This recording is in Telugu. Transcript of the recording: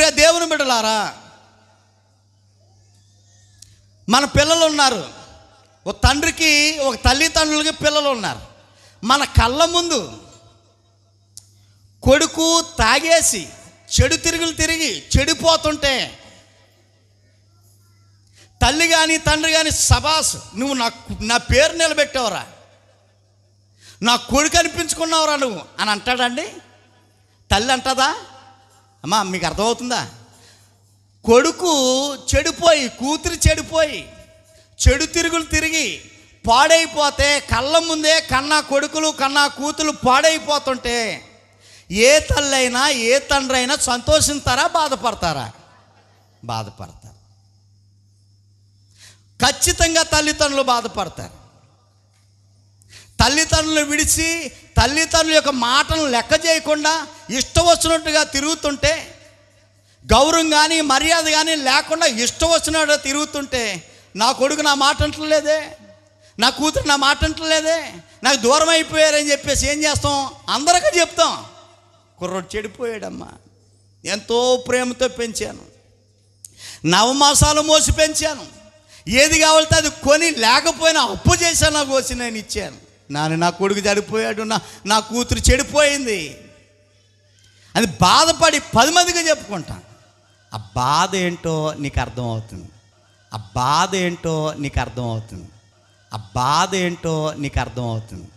ప్రియ దేవుని బిడ్డలారా మన పిల్లలు ఉన్నారు. ఒక తండ్రికి ఒక తల్లిదండ్రులకి పిల్లలు ఉన్నారు. మన కళ్ళ ముందు కొడుకు తాగేసి చెడు తిరుగులు తిరిగి చెడిపోతుంటే తల్లి కానీ తండ్రి కానీ సబాస్ నువ్వు నా నా పేరు నిలబెట్టావురా? నా కొడుకు అనిపించుకున్నావురా నువ్వు? అని అంటాడండి. తల్లి అంటదా? అమ్మా మీకు అర్థమవుతుందా? కొడుకు చెడిపోయి కూతురు చెడిపోయి చెడు తిరుగులు తిరిగి పాడైపోతే కళ్ళ ముందే కన్నా కొడుకులు కన్నా కూతులు పాడైపోతుంటే ఏ తల్లైనా ఏ తండ్రి అయినా సంతోషిస్తారా బాధపడతారా? బాధపడతారు. ఖచ్చితంగా తల్లిదండ్రులు బాధపడతారు. తల్లిదండ్రులు విడిచి తల్లిదండ్రుల యొక్క మాటను లెక్క చేయకుండా ఇష్టం వచ్చినట్టుగా తిరుగుతుంటే గౌరవం కానీ మర్యాద కానీ లేకుండా ఇష్టం వచ్చినట్టుగా తిరుగుతుంటే నా కొడుకు నా మాట అంటలేదే నా కూతురు నా మాట అంటలేదే నాకు దూరం అయిపోయారని చెప్పేసి ఏం చేస్తాం? అందరికీ చెప్తాం. కుర్రోడు చెడిపోయాడమ్మా. ఎంతో ప్రేమతో పెంచాను. నవమాసాలు మోసి పెంచాను. ఏది కావాలితే అది కొని లేకపోయినా అప్పు చేశాను నాకు వచ్చి నేను ఇచ్చాను. నాన్న నా కొడుకు చనిపోయాడు నా నా కూతురు చెడిపోయింది. అది బాధపడి పది మందికి చెప్పుకుంటాను ఆ బాధ ఏంటో నీకు అర్థమవుతుంది. ఆ బాధ ఏంటో నీకు అర్థమవుతుంది. ఆ బాధ ఏంటో నీకు అర్థమవుతుంది.